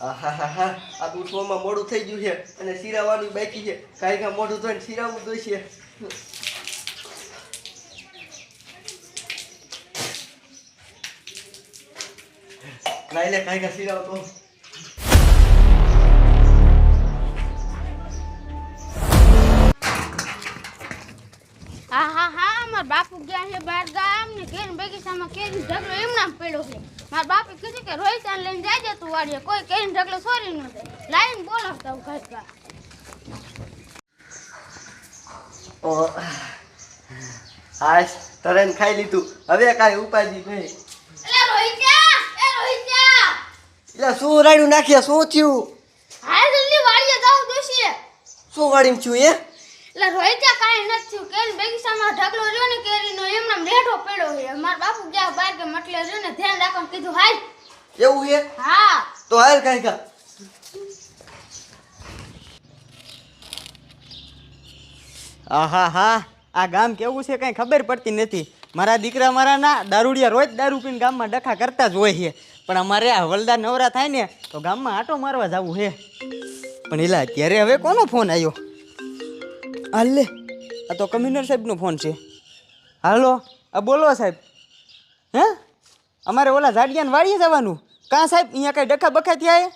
આ ઉઠવામાં મોડું થઈ ગયું છે અને સિરાવાનું બાકી છે. કાંઈ કાં મોઢું ધોઈને સિરાવું જોઈશે લાઈ લે કાંઈ કાં સિરાવ તો. હા હા હા મારા બાપુ ગયા છે બાર ગામ ને કેરી બગીચામાં કેન ઝઘડો એમના પડ્યો છે. મારા બાપે કીધું કે રોહિત લઈને જાય તું વાડીએ. કોઈ કેરી ઢગલો સોરી ન દે. લાઈન બોલાવતા હું ઘર ઘર. ઓ આજ તરેન ખાઈ લીધું. હવે કાંઈ ઉપાધિ નહીં. એટલે રોહિત્યા એ રોહિત્યા એટલે શું રાડ્યું નાખીએ શું થયું? હા જલ્દી વાડીએ જાવ દોશી શું વાડીમ થયું એ? એટલે રોહિત્યા કાંઈ નથી થયું. કેરી બગીચામાં ઢગલો રહ્યો ને કેરીનો એમનામ લેઢો પડ્યો છે. મારા બાપુ ગયા બહાર કે મટલે રહ્યો ને ધ્યાન રાખવાનું કીધું હાલ. એવું છે? હા. તો હાલ કાંઈ કા આહા હા. આ ગામ કેવું છે કાંઈ ખબર પડતી નથી. મારા દીકરા મારા ના દારૂડિયા રોજ દારૂ પીને ગામમાં ડખા કરતા જ હોય છે. પણ અમારે આ વલદા નવરા થાય ને તો ગામમાં આટો મારવા જવું છે. પણ એલા અત્યારે હવે કોનો ફોન આવ્યો હાલ લે. આ તો કમિશનર સાહેબનો ફોન છે. હાલો આ બોલો સાહેબ. હે? અમારે ઓલા ઝાડિયાને વાળીએ જવાનું. કાં સાહેબ અહીંયા કાંઈ ડખા બખા થયા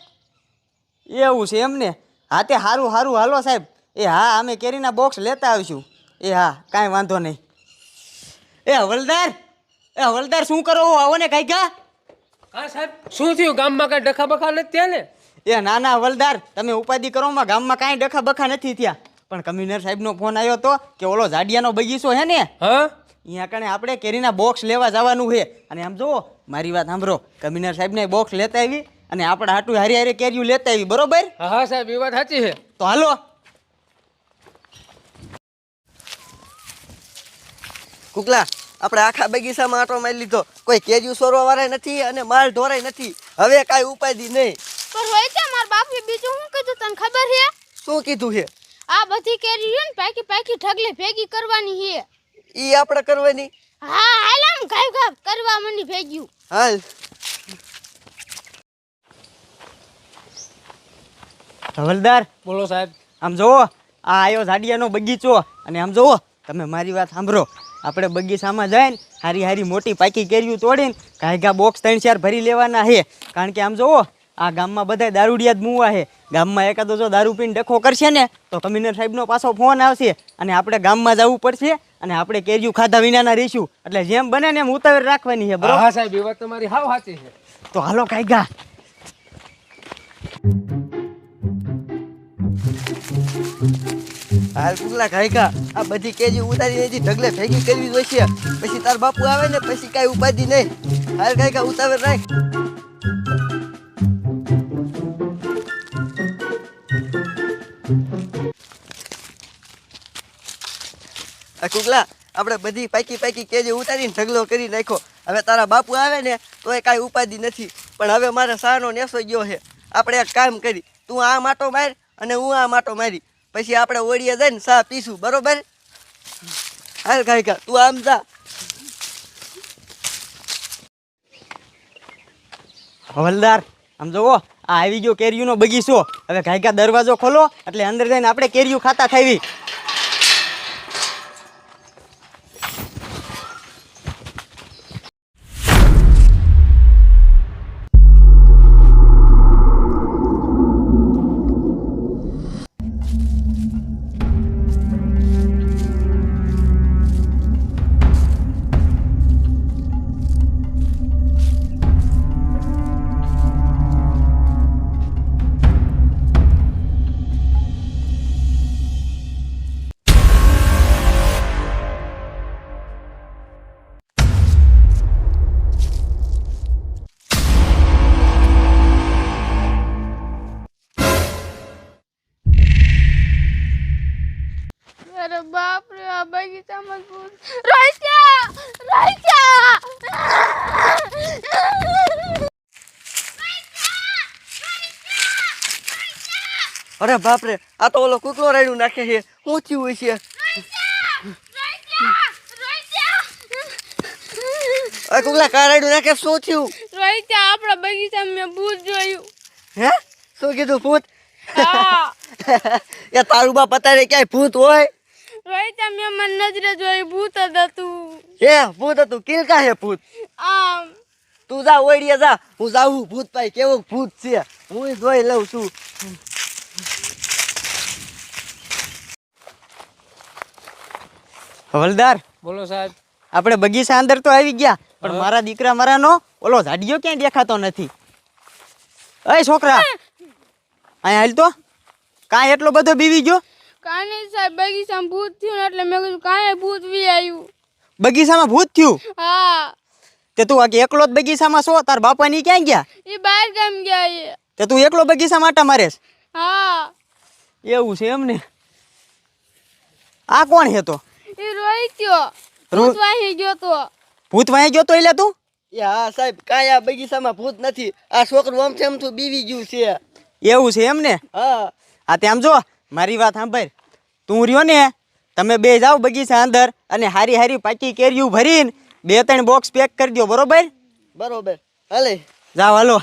એવું છે એમને. હા તે સારું સારું હાલો સાહેબ. એ હા અમે કેરીના બોક્સ લેતા આવીશું. એ હા કાંઈ વાંધો નહીં. એ હવલદાર એ હવલદાર શું કરો આવો ને કાંઈ કા? હા સાહેબ શું થયું? ગામમાં કાંઈ ડખા બખા નથી થયા ને? એ નાના હવલદાર તમે ઉપાધિ કરોમાં ગામમાં કાંઈ ડખા બખા નથી થયા. પણ કમિશનર સાહેબનો ફોન આવ્યો હતો કે ઓલો જાડિયાનો બગીચો છે ને? હા? અહીંયા કણે આપણે કેરીના બોક્સ લેવા જવાનું છે. અને આમ જુઓ મારી વાત સાંભળો. કમિશનર સાહેબને બોક્સ લેતા આવી અને આપણે હાટું હારી હારી કેરીઓ લેતા આવી બરોબર? હા હા સાહેબ એ વાત સાચી છે. તો હાલો. કુકલા આપણે આખા બગીચામાં આટો મારી લીધો. કોઈ કેરીઓ સોરવા વાળા નથી અને માલ ઢોરાય નથી. હવે કાંઈ દી નહીં. પણ રોહિત્યા મારા બાપે બીજું શું કીધું તને ખબર છે? શું કીધું છે? આ બધી કેરી રહ્યું ને પાકી પાકી ઢગલે ભેગી કરવાની છે. ઈ આપણે કરવાની? હા હાલ આમ ગાય ગાય કરવા મની ભેગ્યું. હાલ. હવલદાર બોલો સાહેબ. આમ જોવો આ આયો ઝાડિયાનો બગીચો અને આમ જોવો તમે મારી વાત સાંભળો. આપણે બગીચામાં જઈને હારી હારી મોટી પાકી કેરીયું તોડીને ઘાયગા બોક્સ ત્રણ ચાર ભરી લેવાના છે. કારણ કે આમ જોવો આ ગામમાં બધા દારૂડિયા જ મુવા છે. ગામમાં એકાદો જો દારૂ પીને ડખો કરશે ને તો કમિશનર સાહેબનો પાછો ફોન આવશે અને આપણે ગામમાં જવું પડશે અને આપણે કેરીયું ખાધા વિનાના રહીશું. એટલે જેમ બને ને એમ ઉતાવળ રાખવાની છે હા બરોબર? હા સાહેબ એ વાત તમારી હાવ સાચી છે. તો હાલો કાયગા હાલ કુકલા ઘાયકા આ બધી કેજી ઉતારી નથી ઢગલે ભેગી કરવી છે પછી તાર બાપુ આવે ને પછી કાંઈ ઉપાધિ નહીં. હાલ ઘાયકા ઉતાવળ રાખ. કુકલા આપણે બધી પાકી પાકી કેજી ઉતારીને ઢગલો કરી નાખ્યો. હવે તારા બાપુ આવે ને તો એ કાંઈ ઉપાધિ નથી. પણ હવે મારે સાનો નેસો ગયો છે. આપણે એક કામ કરી, તું આ માટો માર અને હું આ માટો મારી. પછી આપણે ઓળીએ જઈને સા પીશું, બરોબર? હાલ કાંઈ તું આમ જા. હવલદાર, આમ જુઓ આ આવી ગયો કેરીઓનો બગીચો. હવે ઘાયકા દરવાજો ખોલો, એટલે અંદર જઈને આપણે કેરીઓ ખાતા ખાવી બગીચામાં ભૂત રોહિત્યા રોહિત્યા અરે બાપરે આ તો ઓલો કુકલો રાયડું નાખે છે. થયું હોય છે? અરે કુકલા કા રાયડું નાખે? શું થયું? રોહિત્યા આપણા બગીચામાં મેં ભૂત જોયું. હે? શું કીધું ભૂત? હા. એ તારું બાપ અત્યારે ક્યાંય ભૂત હોય? રોહિત તમે મન નજરે જોઈ ભૂત હતું. હે ભૂત હતું. કિલકા હે ભૂત? આમ. તું જા ઓડીએ જા. હું જાઉં ભૂત ભાઈ કેવો ભૂત છે. હું જોઈ લઉં છું. હવલદાર બોલો સાહેબ. આપણે બગીચા અંદર તો આવી ગયા પણ મારા દીકરા મારાનો ઓલો ઝાડિયો ક્યાંય દેખાતો નથી. અય છોકરા. અહીંયા હાલ તો. કાંઈ એટલો બધો બીવી ગયો? કાને સાહેબ બગીચામાં ભૂત થયું ને એટલે મેં કીધું કાને ભૂત વી આવ્યું બગીચામાં ભૂત થયું? હા. તે તું આગે એકલો જ બગીચામાં છો? તાર બાપા ની ક્યાં ગયા? એ બહાર ગામ ગયા એ? તે તું એકલો બગીચા માટે મારે હા. એવું છે એમને? આ કોણ હે તો? એ રોઈ ગયો. ભૂત વાહી ગયો તો. ભૂત વાહી ગયો તો એટલે તું? એ હા સાહેબ કાંઈ આ બગીચામાં ભૂત નથી. આ છોકરું આમ તેમ થયું બીવી ગયું છે. એવું છે એમને? હા. આ તેમ જો મારી વાત સાંભળ. તું રહ્યો ને તમે બે જાઓ બગીચા અંદર અને હારી હારી પાકી કેરીયું ભરીને બે ત્રણ બોક્સ પેક કરી દો બરોબર? બરોબર. હાલે. જાઓ હાલો.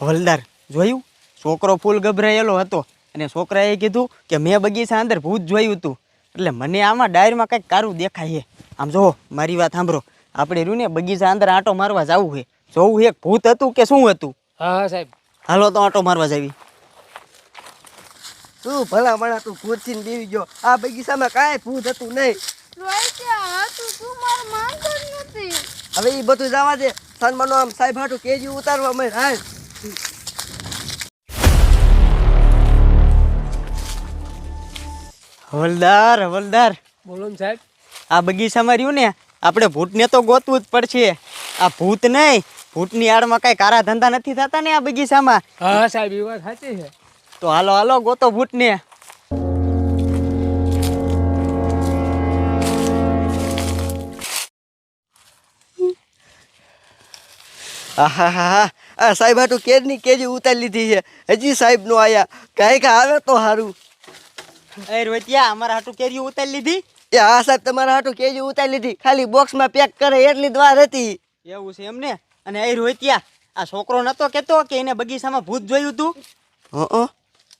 હવલદાર જોયું? છોકરો ફૂલ ગભરાયેલો હતો અને છોકરાએ કીધું કે મેં બગીચા અંદર ભૂત જોયું હતું. એટલે મને આમાં ડાયરમાં કંઈક કારું દેખાય છે. આમ જો મારી વાત સાંભળો. આપણે રહ્યું ને બગીચા અંદર આંટો મારવા જવું છે. જોવું છે ભૂત હતું કે શું હતું? હા હા સાહેબ. હાલો તો આંટો મારવા જાવી. તું ભલા મણા તું ભૂતથી બીવી ગયો. આ બગીચામાં કાંઈ ભૂત હતું નહીં. હવે એ બધું જવા દે. સન્માનો આમ સાહેબ હાટું કેજી ઉતારવા મળે હાલ. હવલદાર હવલદાર. બોલો ને સાહેબ. આ બગીચામાં રહ્યું ને આપણે ભૂતને તો ગોતવું જ પડશે. આ ભૂત નહીં ભૂતની આડમાં કઈ કારા ધંધા નથી થતા ને આ બગીચામાં? હા હા સાહેબ એ વાત સાચી છે. તો હાલો હાલો ગોતો ભૂતને. આહાહા. આ સાહેબ હાટું કેરની કેજી ઉતારી લીધી છે. હજી સાહેબ નો આયા. કઈ કાંઈ આવે તો સારું એ રોતિયા અમારા હાટું કેરી ઉતારી લીધી? એ હા સાહેબ તમારા હાટું કેજી ઉતારી લીધી. ખાલી બોક્સમાં પેક કરે એટલી જ વાર હતી. એવું છે એમને અને એ રોતિયા આ છોકરો નતો કેતો કે એને બગીચામાં ભૂત જોયું તું? હં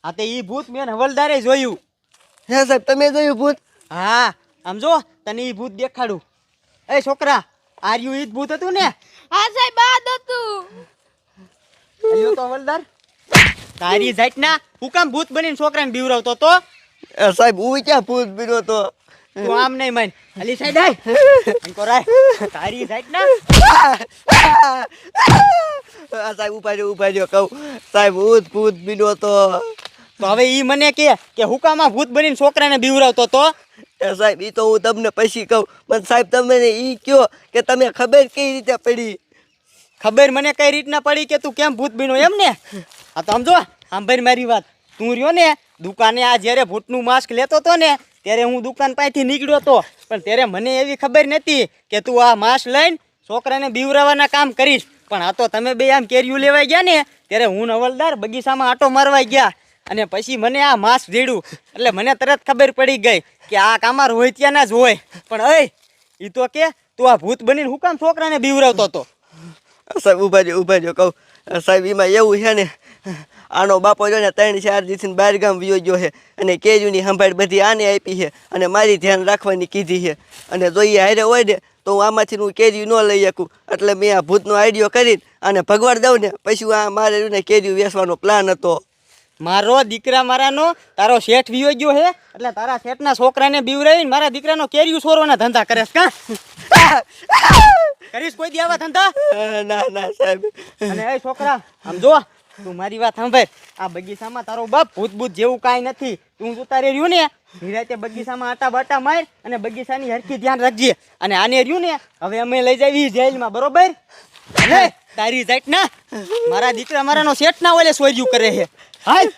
હા તે ઈ ભૂત મેં હવલદારે જોયું. હે સાહેબ તમે જોયું ભૂત? હા આમ જો તને એ ભૂત દેખાડું. એ છોકરા આર્યું ઈ જ ભૂત હતું ને? હા સાહેબ આ હતું. અલ્યો તો હવલદાર? તારી જાતના હું કામ ભૂત બનીને છોકરાને બીવરાવતો તો? સાહેબ હું ક્યાં ભૂત બીરો તો તું આમ નહીં માન. અલી સાઈડ આય. અંકો રાય. તારી જાતના આ સાહેબ ઊભા રહ્યો ઊભા રહ્યો કહું. સાહેબ ભૂત ભૂત બીડો તો. તો હવે ઈ મને કે કે હુકામાં ભૂત બનીને છોકરાને બીવરાવતો તો? એ સાહેબ એ તો હું તમને પછી કહું. પણ સાહેબ તમે ઈ કયો કે તમે ખબર કઈ રીતે પડી? ખબર મને કઈ રીતના પડી કે તું કેમ ભૂત બીનો? એમ ને? આ તો સમજો સાંભળી મારી વાત. તું રહ્યો ને દુકાને આ જ્યારે ભૂતનું માસ્ક લેતો તો ને, ત્યારે હું દુકાન પાસેથી નીકળ્યો હતો. પણ ત્યારે મને એવી ખબર નથી કે તું આ માસ્ક લઈને છોકરાને બીવરાવાના કામ કરીશ. પણ આ તો તમે બે આમ કેરીયું લેવાઈ ગયા ને, ત્યારે હું નવલદાર બગીચામાં આટો મારવાઈ ગયા. અને પછી મને આ માસ્ક જીડ્યું એટલે મને તરત ખબર પડી ગઈ કે આ કામાર હોય ત્યાંના જ હોય. પણ અય એ તો કે તું આ ભૂત બનીને હું કામ છોકરાને બીવરાવતો હતો? સાહેબ, ઊભા જો ઊભા જો કહું. સાહેબ, એમાં એવું છે ને, આનો બાપો જો ને ત્રણ ચાર દિવસથી બહાર ગામ યોજ્યો છે અને કેજુની સંભાળ બધી આને આપી છે અને મારી ધ્યાન રાખવાની કીધી છે. અને જો એ હારે હોય ને, તો હું આમાંથી હું કેરી ન લઈ શકું. એટલે મેં આ ભૂતનો આઈડિયો કરીને અને ભગવાડ દઉં ને, પછી આ મારે ને કેરી વેસવાનો પ્લાન હતો. મારો દીકરા મારાનો, તારો શેઠ વિયો હે એટલે તારા શેઠના છોકરાને બીવરાવીને મારા દીકરાનો કેરિયું સોરવાના ધંધા કરે છે, કા? કરીશ કોઈ દી આવા ધંધા? ના ના સાહેબ. અને એ છોકરા આમ જો તું મારી વાત સાંભળ. આ બગીચામાં તારો બાપ ભૂત ભૂત જેવું કાંઈ નથી. તું જોતા રહ્યું ને નિરાતે બગીચામાં આટા બાટા માર અને બગીચાની હરખી ધ્યાન રાખજે. અને આને રહ્યું ને હવે અમે લઈ જાવી જેલમાં બરોબર? અને તારી જાઈટ ના મારા દીકરા મારાનો શેઠ ના ઓલે સોજ્યું કરે છે. હાલ